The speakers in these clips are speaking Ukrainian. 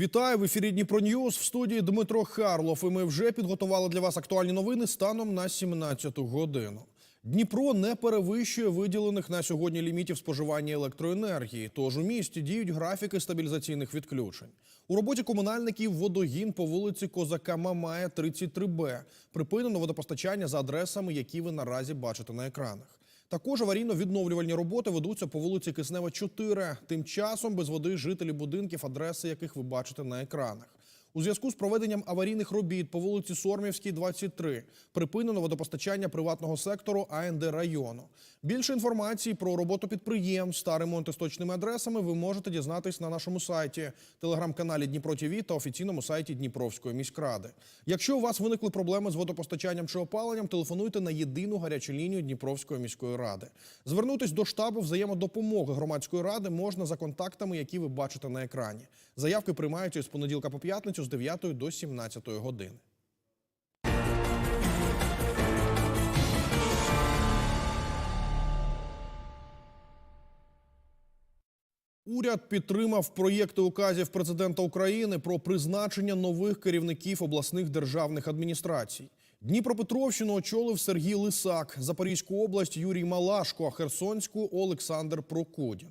Вітаю в ефірі Дніпро Ньюз в студії Дмитро Харлов. І ми вже підготували для вас актуальні новини станом на 17 годину. Дніпро не перевищує виділених на сьогодні лімітів споживання електроенергії. Тож у місті діють графіки стабілізаційних відключень. У роботі комунальників водогін по вулиці Козака Мамая 33Б. Припинено водопостачання за адресами, які ви наразі бачите на екранах. Також аварійно-відновлювальні роботи ведуться по вулиці Киснева 4. Тим часом без води жителі будинків, адреси яких ви бачите на екранах. У зв'язку з проведенням аварійних робіт по вулиці Сормівській, 23, припинено водопостачання приватного сектору АНД району. Більше інформації про роботу підприємств та ремонт істочними адресами ви можете дізнатись на нашому сайті, телеграм-каналі Дніпро ТВ та офіційному сайті Дніпровської міськради. Якщо у вас виникли проблеми з водопостачанням чи опаленням, телефонуйте на єдину гарячу лінію Дніпровської міської ради. Звернутись до штабу взаємодопомоги громадської ради можна за контактами, які ви бачите на екрані. Заявки приймаються з понеділка по п'ятницю з 9 до 17 години. Уряд підтримав проєкти указів президента України про призначення нових керівників обласних державних адміністрацій. Дніпропетровщину очолив Сергій Лисак, Запорізьку область Юрій Малашко, а Херсонську Олександр Прокудін.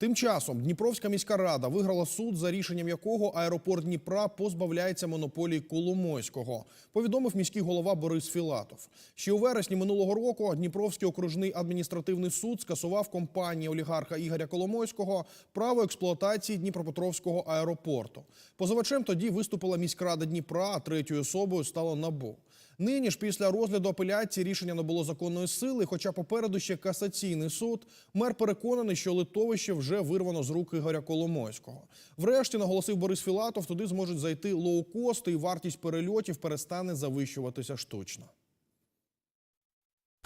Тим часом Дніпровська міська рада виграла суд, за рішенням якого аеропорт Дніпра позбавляється монополії Коломойського, повідомив міський голова Борис Філатов. Ще у вересні минулого року Дніпровський окружний адміністративний суд скасував компанії олігарха Ігоря Коломойського право експлуатації Дніпропетровського аеропорту. Позивачем тоді виступила міськрада Дніпра, а третьою особою стало НАБУ. Нині ж після розгляду апеляції рішення не було законної сили. Хоча попереду ще касаційний суд, мер переконаний, що литовище вже вирвано з рук Ігоря Коломойського. Врешті наголосив Борис Філатов, туди зможуть зайти лоукости, і вартість перельотів перестане завищуватися штучно.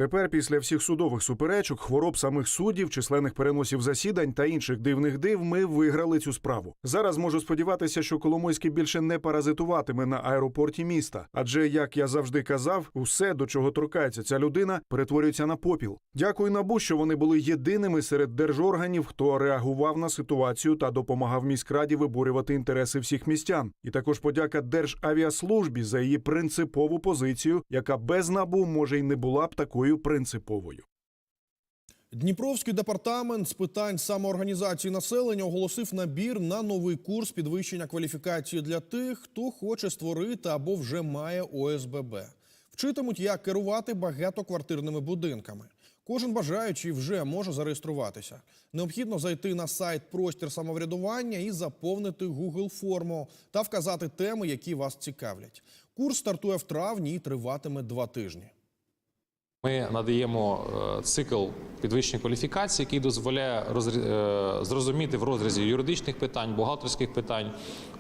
Тепер, після всіх судових суперечок, хвороб самих суддів, численних переносів засідань та інших дивних див, ми виграли цю справу. Зараз можу сподіватися, що Коломойський більше не паразитуватиме на аеропорті міста. Адже, як я завжди казав, усе, до чого торкається ця людина, перетворюється на попіл. Дякую набу, що вони були єдиними серед держорганів, хто реагував на ситуацію та допомагав міськраді виборювати інтереси всіх містян. І також подяка Державіаслужбі за її принципову позицію, яка без набу може й не була б такою принциповою. Дніпровський департамент з питань самоорганізації населення оголосив набір на новий курс підвищення кваліфікації для тих, хто хоче створити або вже має ОСББ. Вчитимуть, як керувати багатоквартирними будинками. Кожен бажаючий вже може зареєструватися. Необхідно зайти на сайт Простір самоврядування і заповнити Google форму та вказати теми, які вас цікавлять. Курс стартує в травні і триватиме два тижні. Ми надаємо е, цикл підвищення кваліфікації, який дозволяє розрі- е, зрозуміти в розрізі юридичних питань, бухгалтерських питань,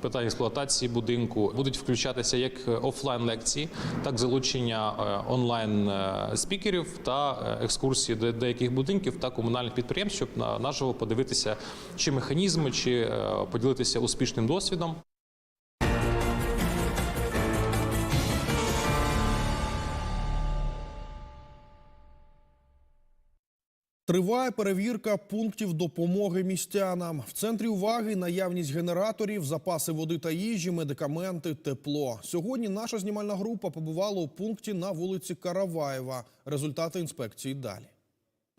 питань експлуатації будинку. Будуть включатися як офлайн лекції, так і залучення е, онлайн е, спікерів та е, екскурсії до деяких будинків та комунальних підприємств, щоб на- наживо подивитися чи механізми, чи е, поділитися успішним досвідом. Триває перевірка пунктів допомоги містянам. В центрі уваги наявність генераторів, запаси води та їжі, медикаменти, тепло. Сьогодні наша знімальна група побувала у пункті на вулиці Караваєва. Результати інспекції далі.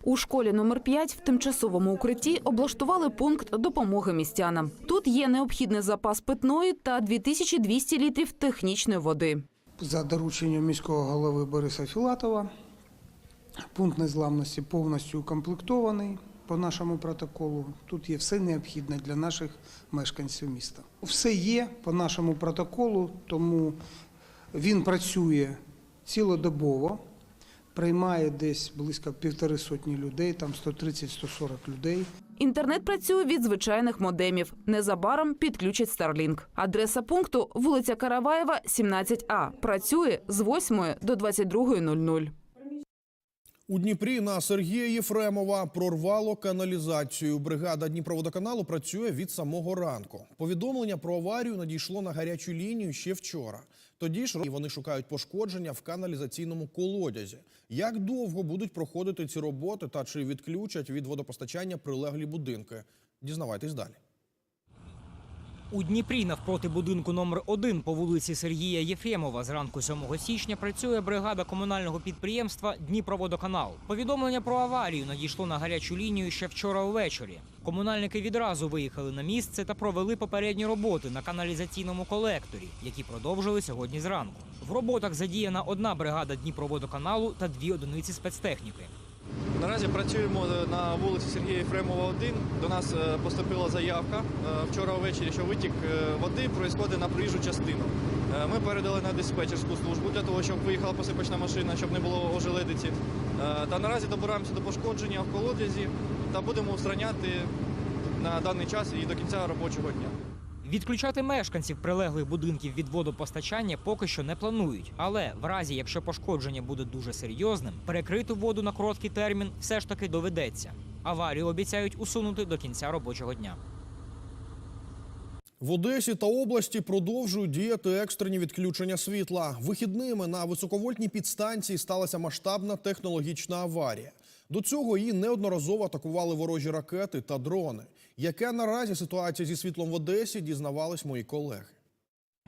У школі номер 5 в тимчасовому укритті облаштували пункт допомоги містянам. Тут є необхідний запас питної та 2200 літрів технічної води. За дорученням міського голови Бориса Філатова пункт незламності повністю укомплектований по нашому протоколу. Тут є все необхідне для наших мешканців міста. Все є по нашому протоколу, тому він працює цілодобово, приймає десь близько півтори сотні людей, там 130-140 людей. Інтернет працює від звичайних модемів. Незабаром підключать Starlink. Адреса пункту вулиця Караваєва, 17А. Працює з 8 до 22.00. У Дніпрі на Сергія Єфремова прорвало каналізацію. Бригада Дніпроводоканалу працює від самого ранку. Повідомлення про аварію надійшло на гарячу лінію ще вчора. Тоді ж вони шукають пошкодження в каналізаційному колодязі. Як довго будуть проходити ці роботи та чи відключать від водопостачання прилеглі будинки? Дізнавайтесь далі. У Дніпрі навпроти будинку номер 1 по вулиці Сергія Єфремова зранку 7 січня працює бригада комунального підприємства Дніпроводоканал. Повідомлення про аварію надійшло на гарячу лінію ще вчора ввечері. Комунальники відразу виїхали на місце та провели попередні роботи на каналізаційному колекторі, які продовжили сьогодні зранку. В роботах задіяна одна бригада Дніпроводоканалу та дві одиниці спецтехніки. Наразі працюємо на вулиці Сергія Єфремова 1. До нас е, поступила заявка е, вчора ввечері, що витік е, води проїсходить на проїжджу частину. Е, Ми передали на диспетчерську службу для того, щоб виїхала посипочна машина, щоб не було ожеледиці. Е, Та наразі добираємося до пошкодження в колодязі та будемо устраняти на даний час і до кінця робочого дня. Відключати мешканців прилеглих будинків від водопостачання поки що не планують. Але в разі, якщо пошкодження буде дуже серйозним, перекрити воду на короткий термін все ж таки доведеться. Аварію обіцяють усунути до кінця робочого дня. В Одесі та області продовжують діяти екстрені відключення світла. Вихідними на високовольтній підстанції сталася масштабна технологічна аварія. До цього її неодноразово атакували ворожі ракети та дрони. Яка наразі ситуація зі світлом в Одесі, дізнавались мої колеги.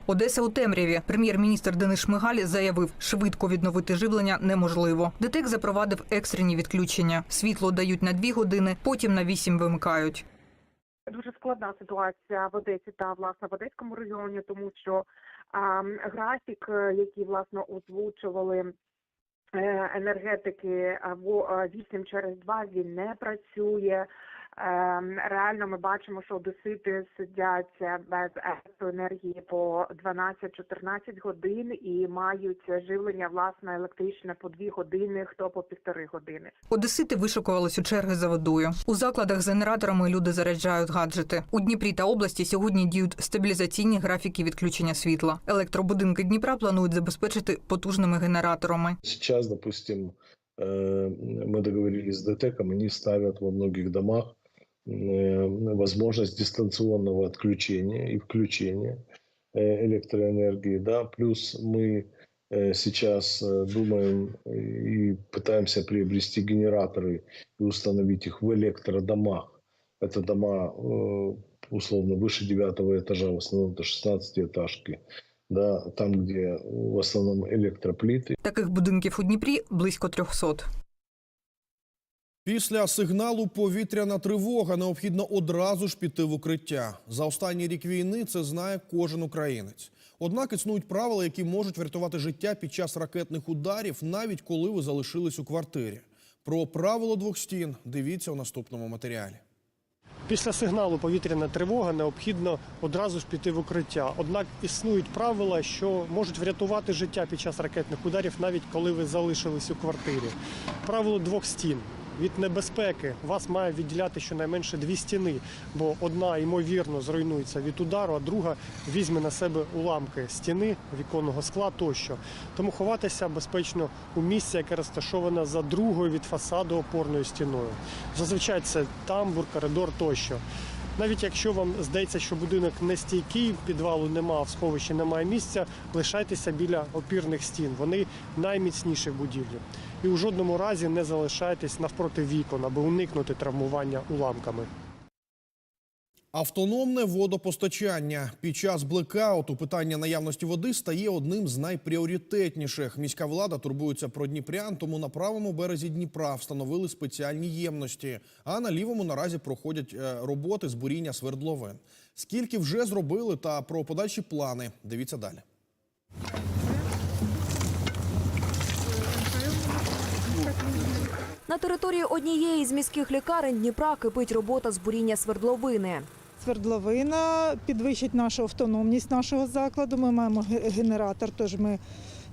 Одеса у темряві. Прем'єр-міністр Денис Шмигаль заявив, швидко відновити живлення неможливо. ДТЕК запровадив екстрені відключення. Світло дають на дві години, потім на вісім вимикають. Дуже складна ситуація в Одесі та власне в Одеському регіоні, тому що а, графік, е, який власне озвучували е, енергетики, а, во- а, 8 через 2, він не працює. Ем, Реально ми бачимо, що одесити сидять е, без електроенергії по 12-14 годин і мають живлення власне електричне по 2 години, хто по півтори години. Одесити вишикувались у черги за водою. У закладах з генераторами люди заряджають гаджети. У Дніпрі та області сьогодні діють стабілізаційні графіки відключення світла. Електробудинки Дніпра планують забезпечити потужними генераторами. Сейчас, допустим, э, мы договорились с ДТЭКом, они ставят во многих домах э, возможность дистанционного отключения и включения э, электроэнергии. Да? Плюс мы э, сейчас э, думаем и пытаемся приобрести генераторы и установить их в электродомах. Это дома э, условно выше девятого этажа, в основном это 16 этажки. Да, там, где в основном электроплиты, Таких будинків у Дніпрі близько 300. Після сигналу повітряна тривога необхідно одразу ж піти в укриття. За останній рік війни це знає кожен українець. Однак існують правила, які можуть врятувати життя під час ракетних ударів, навіть коли ви залишились у квартирі. Про правило двох стін дивіться у наступному матеріалі. Після сигналу повітряна тривога необхідно одразу ж піти в укриття. Однак існують правила, що можуть врятувати життя під час ракетних ударів, навіть коли ви залишились у квартирі. Правило двох стін. Від небезпеки вас має відділяти щонайменше дві стіни, бо одна ймовірно зруйнується від удару, а друга візьме на себе уламки стіни, віконного скла тощо. Тому ховатися безпечно у місці, яке розташоване за другою від фасаду опорною стіною. Зазвичай це тамбур, коридор тощо. Навіть якщо вам здається, що будинок не стійкий, підвалу нема, в сховищі немає місця, лишайтеся біля опірних стін. Вони найміцніші в будівлі. І у жодному разі не залишайтесь навпроти вікон, аби уникнути травмування уламками. Автономне водопостачання під час блекауту питання наявності води стає одним з найпріоритетніших. Міська влада турбується про дніпрян, тому на правому березі Дніпра встановили спеціальні ємності. А на лівому наразі проходять е, роботи з буріння свердловин. Скільки вже зробили та про подальші плани? Дивіться далі. На території однієї з міських лікарень Дніпра кипить робота з буріння свердловини. Свердловина підвищить нашу автономність нашого закладу. Ми маємо генератор, тож ми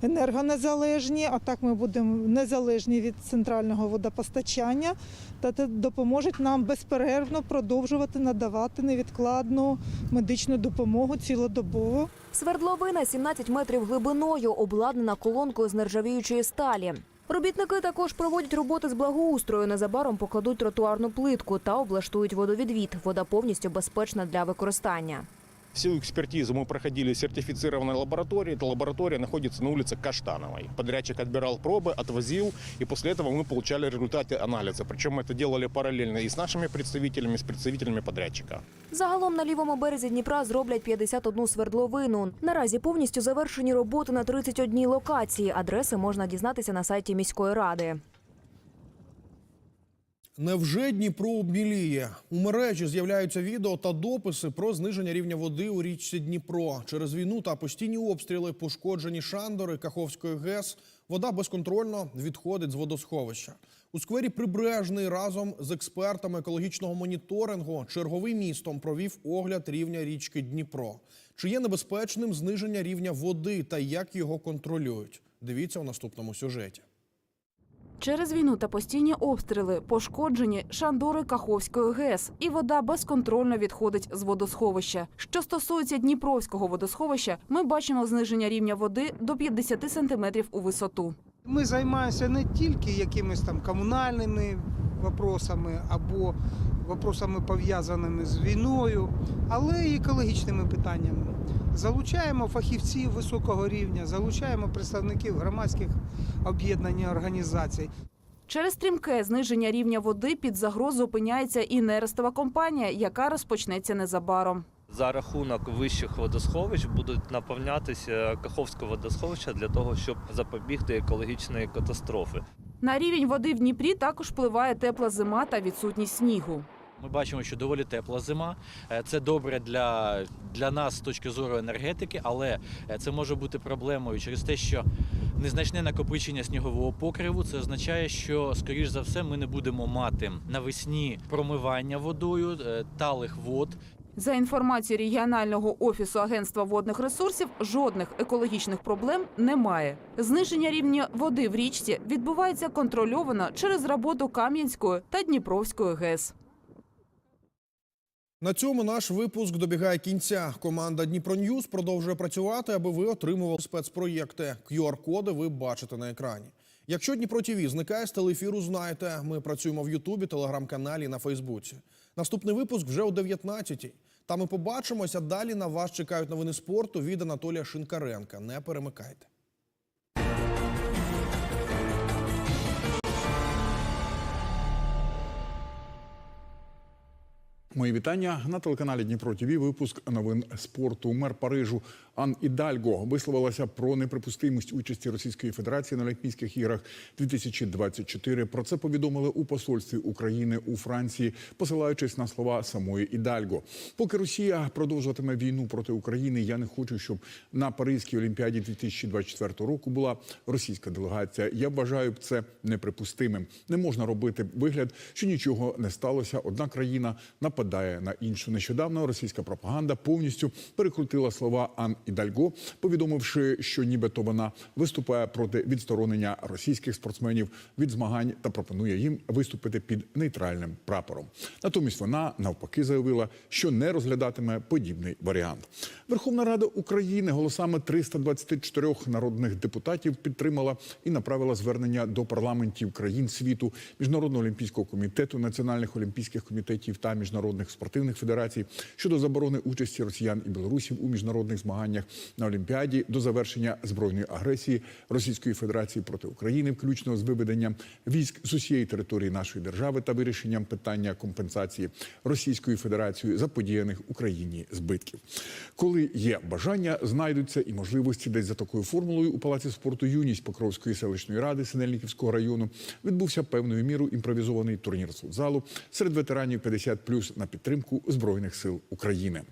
енергонезалежні, а так ми будемо незалежні від центрального водопостачання. Та це допоможе нам безперервно продовжувати надавати невідкладну медичну допомогу цілодобово. Свердловина 17 метрів глибиною, обладнана колонкою з нержавіючої сталі. Робітники також проводять роботи з благоустрою. Незабаром покладуть тротуарну плитку та облаштують водовідвід. Вода повністю безпечна для використання. Всю экспертизу мы проходили в сертифицированной лаборатории. Эта лаборатория находится на улице Каштановой. Подрядчик отбирал пробы, отвозил, и после этого мы получали результаты анализа. Причем мы это делали параллельно и с нашими представителями, и с представителями подрядчика. Загалом на лівому березі Дніпра зроблять 51 свердловину. Наразі повністю завершені роботи на 31 локації. Адреси можна дізнатися на сайті міської ради. Невже Дніпро обміліє? У мережі з'являються відео та дописи про зниження рівня води у річці Дніпро. Через війну та постійні обстріли пошкоджені шандори Каховської ГЕС. Вода безконтрольно відходить з водосховища. У сквері Прибережний разом з експертами екологічного моніторингу черговий містом провів огляд рівня річки Дніпро. Чи є небезпечним зниження рівня води та як його контролюють? Дивіться у наступному сюжеті. Через війну та постійні обстріли пошкоджені шандори Каховської ГЕС, і вода безконтрольно відходить з водосховища. Що стосується Дніпровського водосховища, ми бачимо зниження рівня води до 50 сантиметрів у висоту. Ми займаємося не тільки якимись там комунальними вопросами або вопросами пов'язаними з війною, але й екологічними питаннями. Залучаємо фахівців високого рівня, залучаємо представників громадських об'єднань і організацій. Через стрімке зниження рівня води під загрозу опиняється і нерестова компанія, яка розпочнеться незабаром. За рахунок вищих водосховищ будуть наповнятися Каховське водосховище для того, щоб запобігти екологічної катастрофи. На рівень води в Дніпрі також впливає тепла зима та відсутність снігу. Ми бачимо, що доволі тепла зима. Е, Це добре для, для нас з точки зору енергетики, але е, це може бути проблемою через те, що незначне накопичення снігового покриву. Це означає, що, скоріш за все, ми не будемо мати навесні промивання водою, е, талих вод. За інформацією регіонального офісу Агентства водних ресурсів, жодних екологічних проблем немає. Зниження рівня води в річці відбувається контрольовано через роботу Кам'янської та Дніпровської ГЕС. На цьому наш випуск добігає кінця. Команда Дніпро Ньюз продовжує працювати, аби ви отримували спецпроєкти. QR-коди ви бачите на екрані. Якщо Дніпро ТВ зникає з телефіру, знайте. Ми працюємо в Ютубі, телеграм-каналі на Фейсбуці. Наступний випуск вже о 19-й. Там ми побачимося. Далі на вас чекають новини спорту від Анатолія Шинкаренка. Не перемикайте. Мої вітання на телеканалі Дніпро ТВ. Випуск новин спорту. Мер Парижу Ан Ідальго висловилася про неприпустимість участі Російської Федерації на Олімпійських іграх 2024. Про це повідомили у посольстві України у Франції, посилаючись на слова самої Ідальго. Поки Росія продовжуватиме війну проти України, я не хочу, щоб на Паризькій Олімпіаді 2024 року була російська делегація. Я вважаю це неприпустимим. Не можна робити вигляд, що нічого не сталося. Одна країна нападає на іншу. Нещодавно російська пропаганда повністю перекрутила слова Ан Ідальго, повідомивши, що нібито вона виступає проти відсторонення російських спортсменів від змагань та пропонує їм виступити під нейтральним прапором. Натомість вона навпаки заявила, що не розглядатиме подібний варіант. Верховна Рада України голосами 324 народних депутатів підтримала і направила звернення до парламентів країн світу, міжнародного олімпійського комітету, національних олімпійських комітетів та міжнародних спортивних федерацій щодо заборони участі росіян і білорусів у міжнародних змаганнях на Олімпіаді до завершення збройної агресії Російської Федерації проти України, включно з виведенням військ з усієї території нашої держави та вирішенням питання компенсації Російською Федерацією заподіяних Україні збитків. Коли є бажання, знайдуться і можливості десь за такою формулою у палаці спорту юність Покровської селищної ради Синельниківського району відбувся певною мірою імпровізований турнір з футзалу серед ветеранів 50+, на підтримку збройних сил України.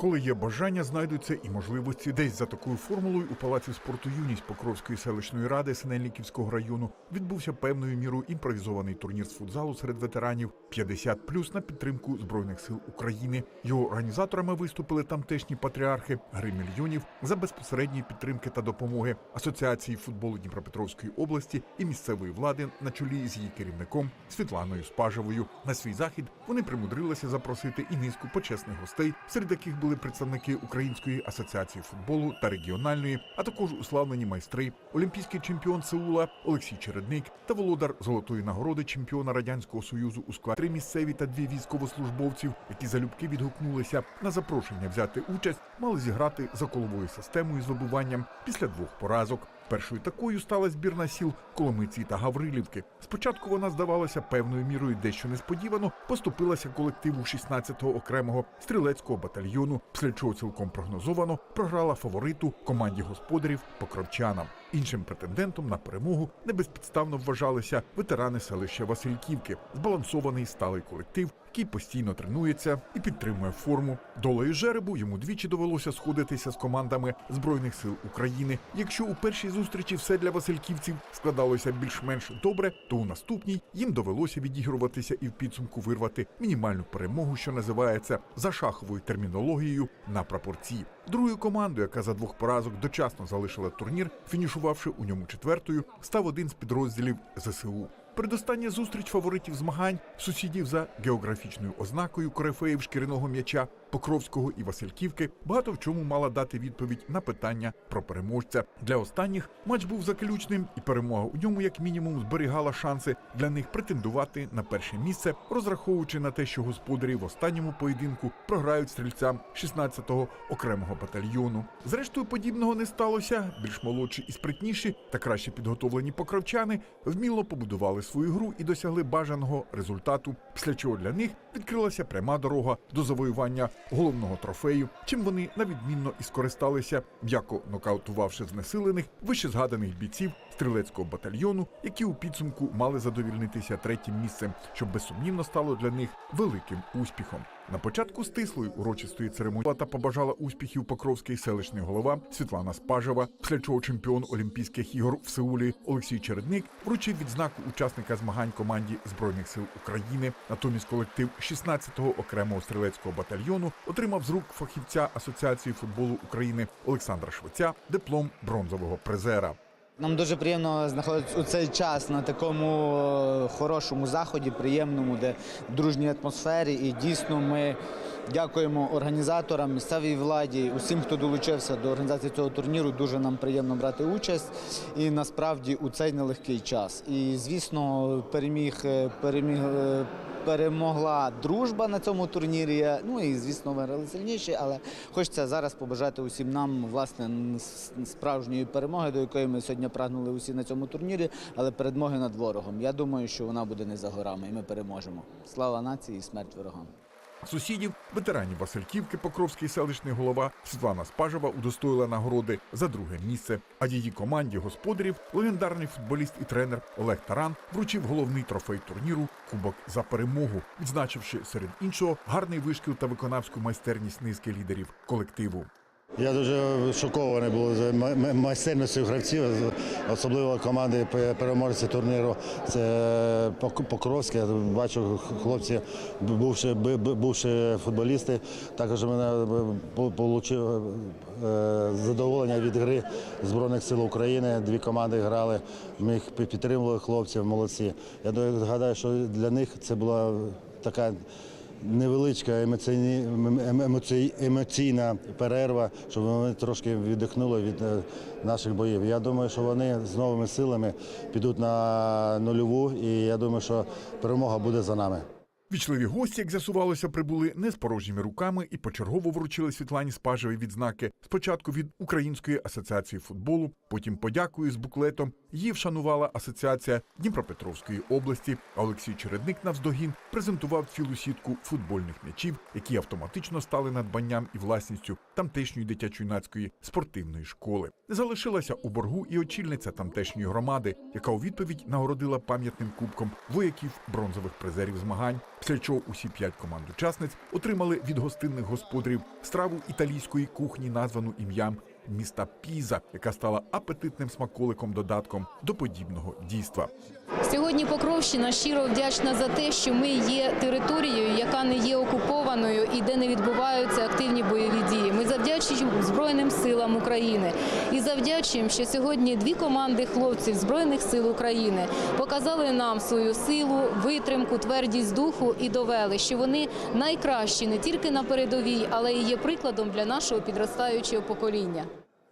Коли є бажання, знайдуться і можливості десь за такою формулою у палаці спорту юність Покровської селищної ради Синельниківського району відбувся певною мірою імпровізований турнір з футзалу серед ветеранів 50+, на підтримку збройних сил України. Його організаторами виступили тамтешні патріархи гри мільйонів за безпосередньої підтримки та допомоги Асоціації футболу Дніпропетровської області і місцевої влади на чолі з її керівником Світланою Спажевою. На свій захід вони примудрилися запросити і низку почесних гостей, серед яких були приїздили представники Української асоціації футболу та регіональної, а також уславлені майстри, олімпійський чемпіон Сеула Олексій Чередник та володар золотої нагороди чемпіона радянського союзу у склад три місцеві та дві військовослужбовців, які залюбки відгукнулися на запрошення взяти участь, мали зіграти за коловою системою з вибуванням після двох поразок. Першою такою стала збірна сіл Коломиці та Гаврилівки. Спочатку вона здавалася певною мірою дещо несподівано, поступилася колективу 16-го окремого стрілецького батальйону, після чого цілком прогнозовано програла фавориту команді господарів покровчанам. Іншим претендентом на перемогу небезпідставно вважалися ветерани селища Васильківки, збалансований сталий колектив, який постійно тренується і підтримує форму. Долею жеребу йому двічі довелося сходитися з командами збройних сил України. Якщо у першій зустрічі все для васильківців складалося більш-менш добре, то у наступній їм довелося відігруватися і в підсумку вирвати мінімальну перемогу, що називається за шаховою термінологією на прапорці. Другою командою, яка за двох поразок дочасно залишила турнір, фінішувавши у ньому четвертою, став один з підрозділів ЗСУ. Передостання зустріч фаворитів змагань сусідів за географічною ознакою корифеїв шкіряного м'яча Покровського і Васильківки багато в чому мала дати відповідь на питання про переможця. Для останніх матч був заключним, і перемога у ньому, як мінімум, зберігала шанси для них претендувати на перше місце, розраховуючи на те, що господарі в останньому поєдинку програють стрільцям 16-го окремого батальйону. Зрештою, подібного не сталося. Більш молодші і спритніші та краще підготовлені покровчани вміло побудували свою гру і досягли бажаного результату, після чого для них відкрилася пряма дорога до завоювання головного трофею, чим вони навідмінно і скористалися, м'яко нокаутувавши знесилених вищезгаданих бійців стрілецького батальйону, які у підсумку мали задовільнитися третім місцем, що безсумнівно стало для них великим успіхом. На початку стислої урочистої церемонії та побажала успіхів Покровський селищний голова Світлана Спажева, після чого чемпіон Олімпійських ігор в Сеулі Олексій Чередник вручив відзнаку учасника змагань команді збройних сил України. Натомість колектив 16-го окремого стрілецького батальйону отримав з рук фахівця Асоціації футболу України Олександра Швеця диплом бронзового призера. Нам дуже приємно знаходитися у цей час на такому е, хорошому заході, приємному, де дружній атмосфері. І дійсно ми дякуємо організаторам, місцевій владі, усім, хто долучився до організації цього турніру. Дуже нам приємно брати участь. І насправді у цей нелегкий час. І звісно, переміг е, переміг. Перемогла дружба на цьому турнірі. Ну і звісно, виграли сильніші, але хочеться зараз побажати усім нам власне справжньої перемоги, до якої ми сьогодні прагнули усі на цьому турнірі, але перемоги над ворогом. Я думаю, що вона буде не за горами, і ми переможемо. Слава нації і смерть ворогам. Сусідів, ветеранів Васильківки, Покровський селищний голова Світлана Спажева удостоїла нагороди за друге місце. А її команді господарів легендарний футболіст і тренер Олег Таран вручив головний трофей турніру Кубок за перемогу, відзначивши серед іншого гарний вишкіл та виконавську майстерність низки лідерів колективу. Я дуже шокований був за ма- ма- майстерністю гравців, особливо команди пе- переможця турніру. Це Пок- Покровське. Бачу, хлопці, бувши, бувши футболісти, також мене отримав задоволення від гри Збройних сил України. Дві команди грали. Ми їх підтримували хлопців, молодці. Я гадаю, що для них це була така невеличка емоційні, ем- емоційна перерва, щоб вони трошки віддихнули від е, наших боїв. Я думаю, що вони з новими силами підуть на нульову, і я думаю, що перемога буде за нами. Вічливі гості, як з'ясувалося, прибули не з порожніми руками і почергово вручили Світлані Спажевій відзнаки. Спочатку від Української асоціації футболу, потім подякою з буклетом. Її вшанувала асоціація Дніпропетровської області. Олексій Чередник навздогін презентував цілу сітку футбольних м'ячів, які автоматично стали надбанням і власністю тамтешньої дитячо-юнацької спортивної школи. Залишилася у боргу і очільниця тамтешньої громади, яка у відповідь нагородила пам'ятним кубком вояків бронзових призерів змагань. Після чого усі п'ять команд учасниць отримали від гостинних господарів страву італійської кухні, названу ім'ям міста Піза, яка стала апетитним смаколиком додатком до подібного дійства. Сьогодні Покровщина щиро вдячна за те, що ми є територією, яка не є окупованою і де не відбуваються активні бойові дії. Ми завдячуємо Збройним силам України і завдячуємо, що сьогодні дві команди хлопців Збройних сил України показали нам свою силу, витримку, твердість духу і довели, що вони найкращі не тільки на передовій, але і є прикладом для нашого підростаючого покоління.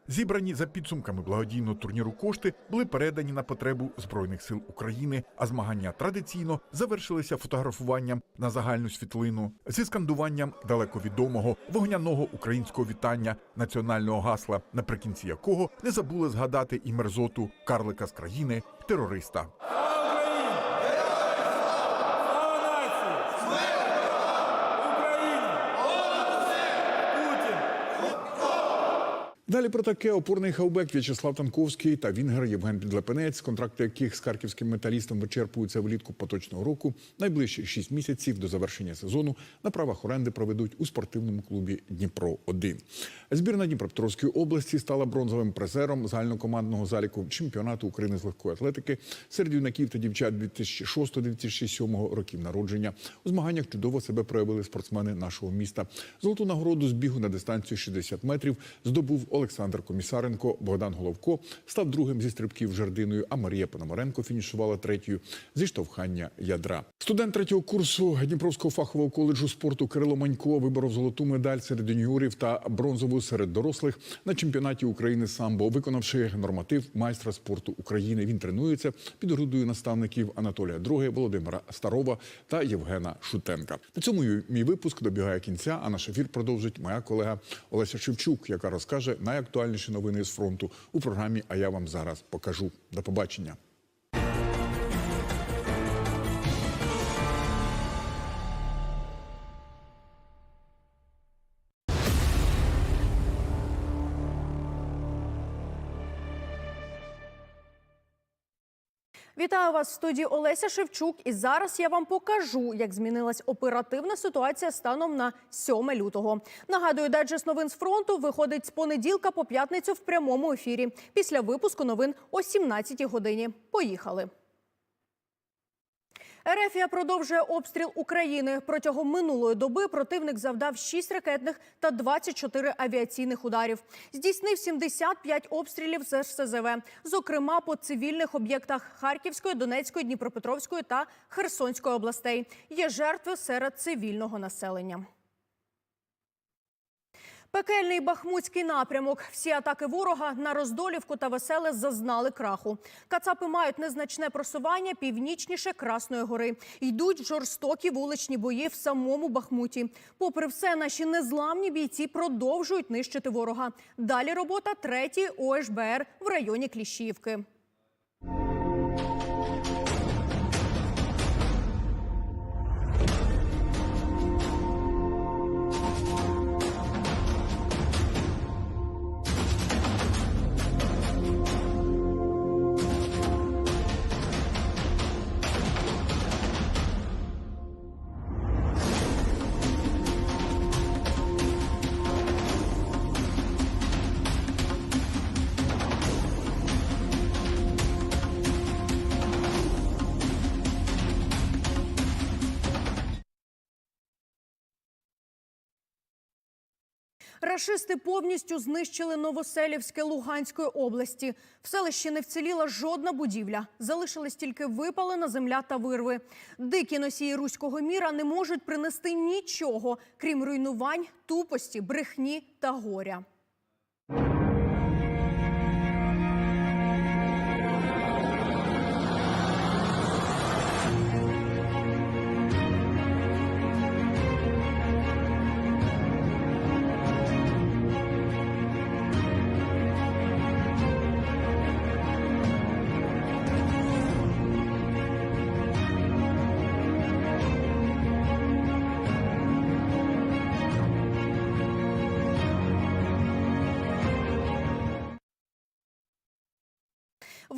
Зібрані за підсумками благодійного турніру кошти були передані на потребу збройних сил України. А змагання традиційно завершилися фотографуванням на загальну світлину зі скандуванням далеко відомого вогняного українського вітання національного гасла, наприкінці якого не забули згадати і мерзоту карлика з країни терориста. Далі про таке опорний хавбек В'ячеслав Танковський та Вінгер Євген Підлепенець, контракти яких з харківським металістом вичерпуються влітку поточного року. Найближчі шість місяців до завершення сезону на правах оренди проведуть у спортивному клубі Дніпро 1 Збірна Дніпропетровської області стала бронзовим призером загальнокомандного заліку чемпіонату України з легкої атлетики серед юнаків та дівчат 2006-2007 років народження. У змаганнях чудово себе проявили спортсмени нашого міста. Золоту нагороду з бігу на дистанцію 60 метрів здобув Олександр Комісаренко. Богдан Головко став другим зі стрибків жердиною, а Марія Пономаренко фінішувала третьою зі штовхання ядра. Студент третього курсу Дніпровського фахового коледжу спорту Кирило Манько виборов золоту медаль серед юніорів та бронзову серед дорослих на чемпіонаті України самбо, виконавши норматив майстра спорту України. Він тренується під грудою наставників Анатолія Други, Володимира Старова та Євгена Шутенка. На цьому мій випуск добігає кінця. А наш ефір продовжить моя колега Олеся Шевчук, яка розкаже найактуальніші новини з фронту у програмі. А я вам зараз покажу. До побачення. Вітаю вас в студії Олеся Шевчук. І зараз я вам покажу, як змінилась оперативна ситуація станом на 7 лютого. Нагадую, дайджест новин з фронту виходить з понеділка по п'ятницю в прямому ефірі. Після випуску новин о 17 годині. Поїхали. Ерефія продовжує обстріл України. Протягом минулої доби противник завдав 6 ракетних та 24 авіаційних ударів. Здійснив 75 обстрілів з СЗВ, зокрема по цивільних об'єктах Харківської, Донецької, Дніпропетровської та Херсонської областей. Є жертви серед цивільного населення. Пекельний бахмутський напрямок. Всі атаки ворога на Роздолівку та Веселе зазнали краху. Кацапи мають незначне просування північніше Красної гори. Йдуть жорстокі вуличні бої в самому Бахмуті. Попри все, наші незламні бійці продовжують нищити ворога. Далі робота третьої ОШБР в районі Кліщівки. Рашисти повністю знищили Новоселівське Луганської області. В селищі не вціліла жодна будівля. Залишились тільки випалена земля та вирви. Дикі носії руського міра не можуть принести нічого, крім руйнувань, тупості, брехні та горя.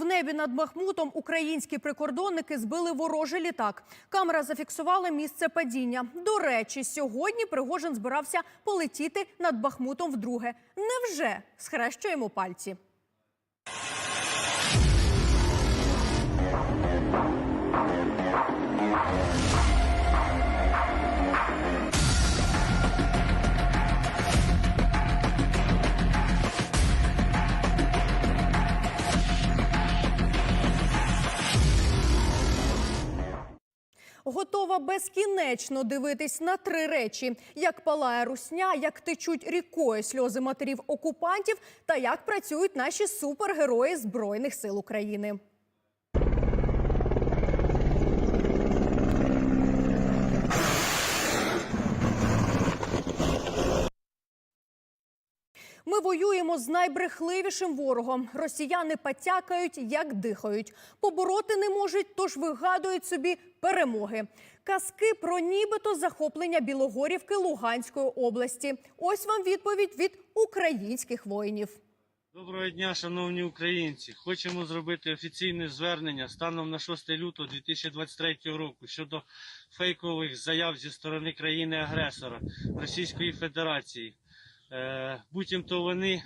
В небі над Бахмутом українські прикордонники збили ворожий літак. Камера зафіксувала місце падіння. До речі, сьогодні Пригожин збирався полетіти над Бахмутом вдруге. Невже схрещуємо пальці? Готова безкінечно дивитись на три речі: як палає русня, як течуть рікою сльози матерів окупантів, та як працюють наші супергерої Збройних сил України. Ми воюємо з найбрехливішим ворогом. Росіяни потякають, як дихають. Побороти не можуть, тож вигадують собі перемоги. Казки про нібито захоплення Білогорівки Луганської області. Ось вам відповідь від українських воїнів. Доброго дня, шановні українці. Хочемо зробити офіційне звернення станом на 6 лютого 2023 року щодо фейкових заяв зі сторони країни-агресора Російської Федерації. Е, Буцімто вони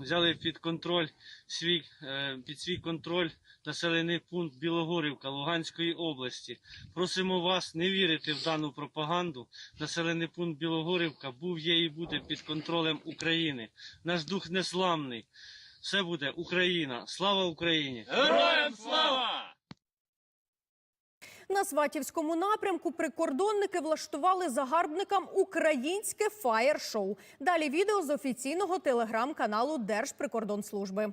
взяли під контроль свій е, під свій контроль населений пункт Білогорівка Луганської області. Просимо вас не вірити в дану пропаганду. Населений пункт Білогорівка був, є і буде під контролем України. Наш дух незламний. Все буде Україна. Слава Україні! Героям слава! На Сватівському напрямку прикордонники влаштували загарбникам українське фаєр-шоу. Далі відео з офіційного телеграм-каналу Держприкордонслужби.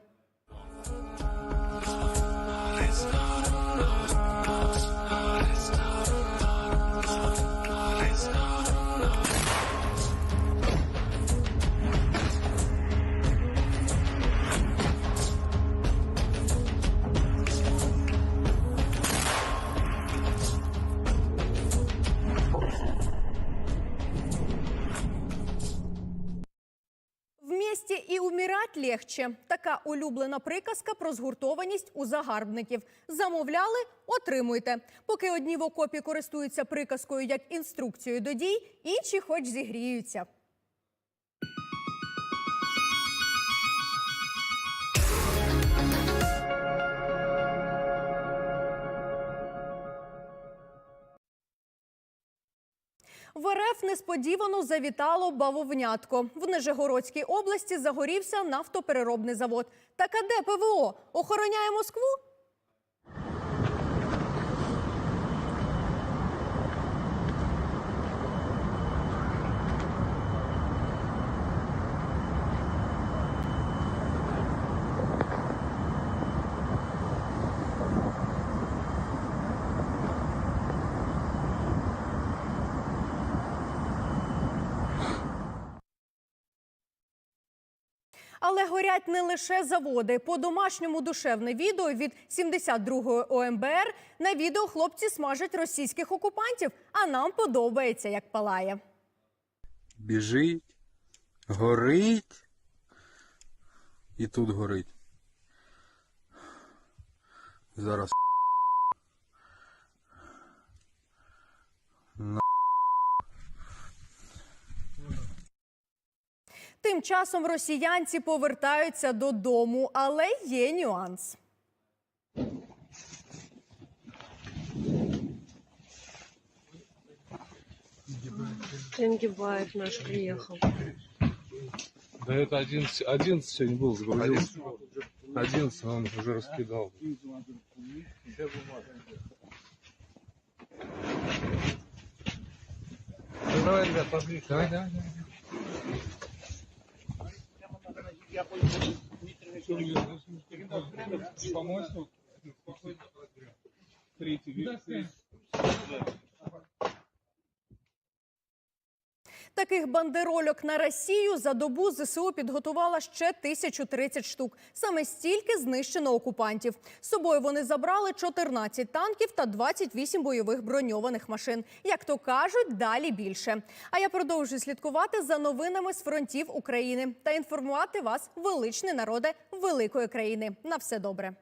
Вместе і умірати легче. Така улюблена приказка про згуртованість у загарбників. Замовляли, отримуйте. Поки одні в окопі користуються приказкою як інструкцією до дій, інші хоч зігріються. В РФ несподівано завітало бавовнятко. В Нижегородській області загорівся нафтопереробний завод. Так а де ПВО? Охороняє Москву? Але горять не лише заводи. По домашньому душевне відео від 72-ї ОМБР на відео хлопці смажать російських окупантів, а нам подобається, як палає. Біжить, горить. І тут горить. Зараз. На. Тим часом росіянці повертаються додому, але є нюанс. Тенгибаев наш приехал. Да это 11, 11 сегодня был, загрузился. 11 он уже раскидал. Ну, давай, ребят, поближе. Давай, давай, давай. Помочь? Третий вид. Таких бандерольок на Росію за добу ЗСУ підготувала ще 1030 штук. Саме стільки знищено окупантів. З собою вони забрали 14 танків та 28 бойових броньованих машин. Як то кажуть, далі більше. А я продовжую слідкувати за новинами з фронтів України та інформувати вас, величний народе великої країни. На все добре.